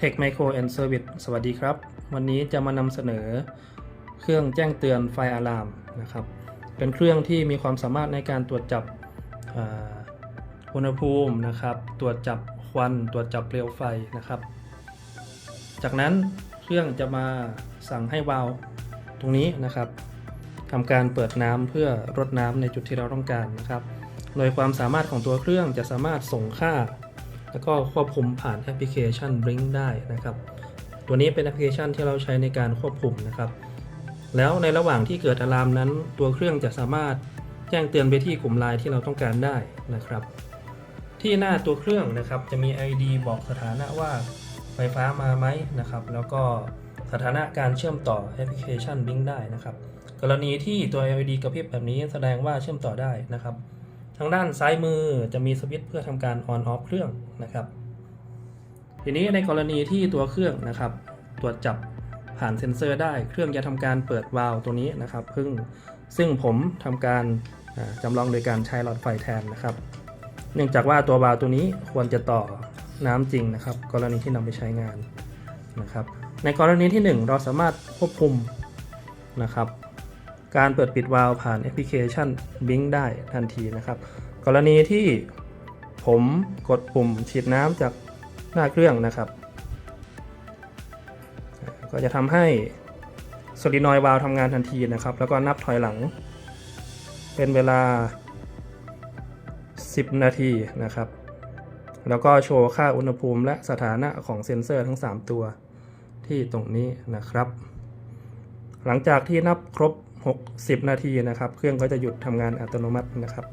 Tech Micro and Service สวัสดีครับ วันนี้จะมานำเสนอ เครื่องแจ้งเตือนไฟอะลามนะครับ เป็นเครื่องที่มีความสามารถในการตรวจจับอุณหภูมินะครับ ตรวจจับควัน ตรวจจับเปลวไฟนะครับ จากนั้นเครื่องจะมาสั่งให้วาล์วตรงนี้นะครับทำการเปิดน้ำเพื่อรดน้ำในจุดที่เราต้องการนะครับ โดยความสามารถของตัวเครื่องจะสามารถส่งค่า แล้วก็ควบคุมผ่านแอปพลิเคชัน Blink ได้นะครับ ตัวนี้เป็นแอปพลิเคชันที่เราใช้ในการควบคุมนะครับ แล้วในระหว่างที่เกิดอะลามนั้น ตัวเครื่องจะสามารถแจ้งเตือนไปที่กลุ่มไลน์ที่เราต้องการได้นะครับ ที่หน้าตัวเครื่องนะครับจะมี ID บอกสถานะว่าไฟฟ้ามาไหมนะครับ แล้วก็สถานะการเชื่อมต่อแอปพลิเคชัน Blink ได้นะครับ กรณีที่ตัว LED กระพริบแบบนี้แสดงว่าเชื่อมต่อได้นะครับ ทางด้านซ้ายมือจะมีสวิตช์เพื่อทำการ on off เครื่องนะครับ ทีนี้ในกรณีที่ตัวเครื่องนะครับ ตรวจจับผ่านเซ็นเซอร์ได้เครื่องจะทำการเปิดวาล์วตัวนี้นะครับพึ่งซึ่งผมทำการอ่าจำลองโดยการใช้หลอดไฟแทนนะครับ เนื่องจากว่าตัววาล์วตัวนี้ควรจะต่อน้ำจริงนะครับ กรณีที่นำไปใช้งานนะครับ ในกรณีที่ 1 เราสามารถควบคุมนะครับ การเปิดปิดวาล์วผ่านแอปพลิเคชัน Blink ได้ทันทีนะครับ กรณีที่ผมกดปุ่มฉีดน้ำจากหน้าเครื่องนะครับ ก็จะทำให้โซลินอยด์วาล์วทำงานทันทีนะครับ แล้วก็นับถอยหลัง เป็นเวลา 10 นาทีนะครับ แล้วก็โชว์ค่าอุณหภูมิและสถานะของเซ็นเซอร์ทั้ง 3 ตัวที่ตรงนี้นะครับ หลังจากที่นับครบ 60 นาทีนะครับ เครื่องก็จะหยุดทำงานอัตโนมัตินะครับ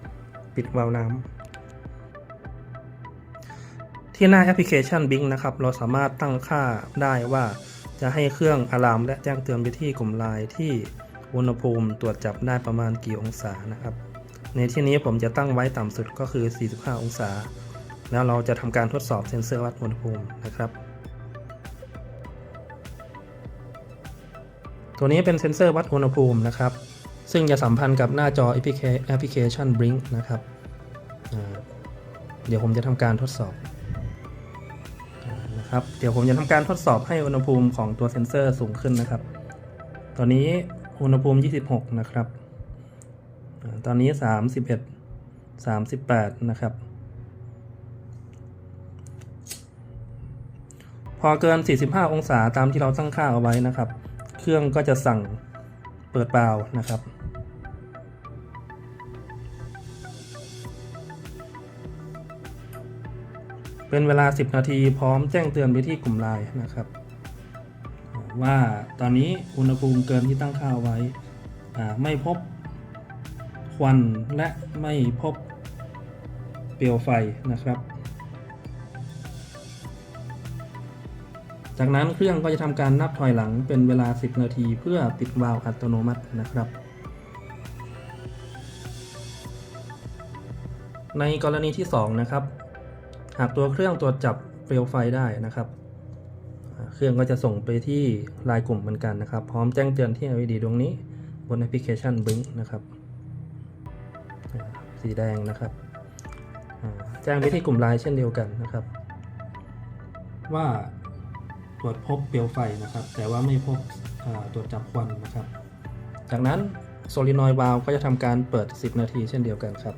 ปิดวาล์วน้ำที่หน้าแอปพลิเคชัน Bing นะครับ เราสามารถตั้งค่าได้ว่าจะให้เครื่องอะลามและแจ้งเตือนไปที่กลุ่มไลน์ที่อุณหภูมิตรวจจับได้ประมาณกี่องศานะครับ ในที่นี้ผมจะตั้งไว้ต่ำสุดก็คือ 45 องศา แล้วเราจะทำการทดสอบเซ็นเซอร์วัดอุณหภูมินะครับ ตัวนี้เป็นเซ็นเซอร์วัดอุณหภูมินะครับ ซึ่งจะสัมพันธ์กับหน้าจอแอปพลิเคแอปพลิเคชัน Blink นะครับ เดี๋ยวผมจะทำการทดสอบนะครับ เดี๋ยวผมจะทำการทดสอบให้อุณหภูมิของตัวเซ็นเซอร์สูงขึ้นนะครับ ตอนนี้อุณหภูมิ 26 นะครับอ่าตอนนี้ 31 38 นะครับพอเกิน 45 องศาตามที่เราตั้งค่าเอาไว้นะครับ เครื่องก็จะสั่งเปิดวาล์วนะครับ เป็นเวลา 10 นาทีพร้อมแจ้งเตือนไปที่กลุ่มไลน์นะครับ ว่าตอนนี้อุณหภูมิเกินที่ตั้งค่าไว้ไม่พบควันและไม่พบเปลวไฟนะครับ จากนั้นเครื่องก็จะทำการนับถอยหลังเป็นเวลา 10 นาทีเพื่อปิดวาล์วอัตโนมัตินะครับ ในกรณีที่ 2 นะครับ หากตัวเครื่องตรวจจับเปลวไฟได้นะครับ เครื่องก็จะส่งไปที่ไลน์กลุ่มเหมือนกันนะครับ พร้อมแจ้งเตือนที่ LED ดวงนี้บนแอปพลิเคชัน Blink นะครับ สีแดงนะครับ แจ้งไปที่กลุ่มไลน์เช่นเดียวกันนะครับ ว่า รวจพบเปลวไฟนะครับ แต่ว่าไม่พบตรวจจับควันนะครับ จากนั้นโซลินอยด์วาล์วก็จะทำการเปิด 10 นาทีเช่นเดียวกันครับ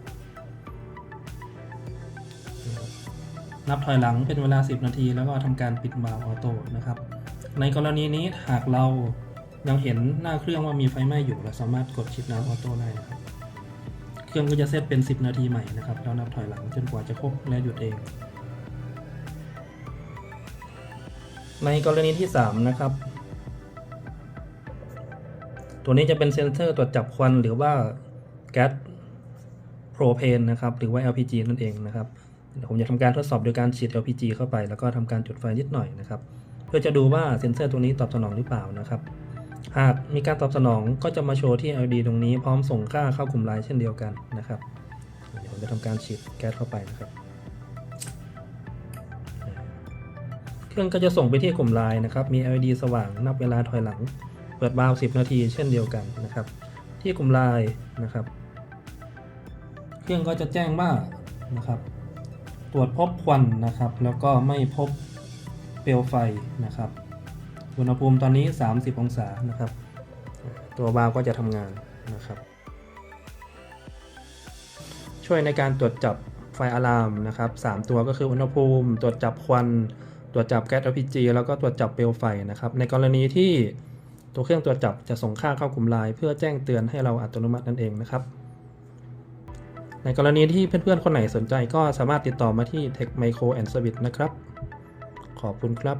นับถอยหลังเป็นเวลา 10 นาที แล้วก็ทำการปิดวาล์วออโต้นะครับ ในกรณีนี้หากเรายังเห็นหน้าเครื่องว่ามีไฟไหม้อยู่เราสามารถกดชิปน้ำออโต้ได้นะครับ เครื่องก็จะเซตเป็น 10 นาทีใหม่นะครับ แล้วนับถอยหลังจนกว่าจะครบและหยุดเอง ในกรณีที่ 3 นะครับ ตัวนี้จะเป็นเซ็นเซอร์ตรวจจับควันหรือว่าแก๊สโพรเพนนะครับ หรือว่า LPG นั่นเองนะครับผมจะทำการทดสอบโดยการฉีด LPG เข้าไป แล้วก็ทำการจุดไฟนิดหน่อยนะครับ เพื่อจะดูว่าเซ็นเซอร์ตัวนี้ตอบสนองหรือเปล่านะครับ หากมีการตอบสนองก็จะมาโชว์ที่ LED ตรงนี้พร้อมส่งค่าเข้ากลุ่มไลน์เช่นเดียวกันนะครับ เดี๋ยวผมจะทำการฉีดแก๊สเข้าไปนะครับ เครื่องก็จะส่งไปที่กลุ่มไลน์นะครับ มี LED สว่างนับเวลาถอยหลัง เปิดวาล์ว10 นาที เช่นเดียวกันนะครับ ที่กลุ่มไลน์นะครับ เครื่องก็จะแจ้งว่านะครับ ตรวจพบควันนะครับ แล้วก็ไม่พบเปลวไฟนะครับ อุณหภูมิตอนนี้ 30 องศานะครับ ตัววาล์วก็จะทำงานนะครับ ช่วยในการตรวจจับไฟอะลามนะครับ 3 ตัวก็คืออุณหภูมิ ตรวจจับควัน ตรวจจับแก๊ส LPG แล้วก็ตรวจจับเปลวไฟนะครับ ในกรณีที่ตัวเครื่องตรวจจับจะส่งค่าเข้ากลุ่มไลน์เพื่อแจ้งเตือนให้เราอัตโนมัตินั่นเองนะครับ ในกรณีที่เพื่อนๆ คนไหนสนใจก็สามารถติดต่อมาที่ Tech Micro and Service นะครับ ขอบคุณครับ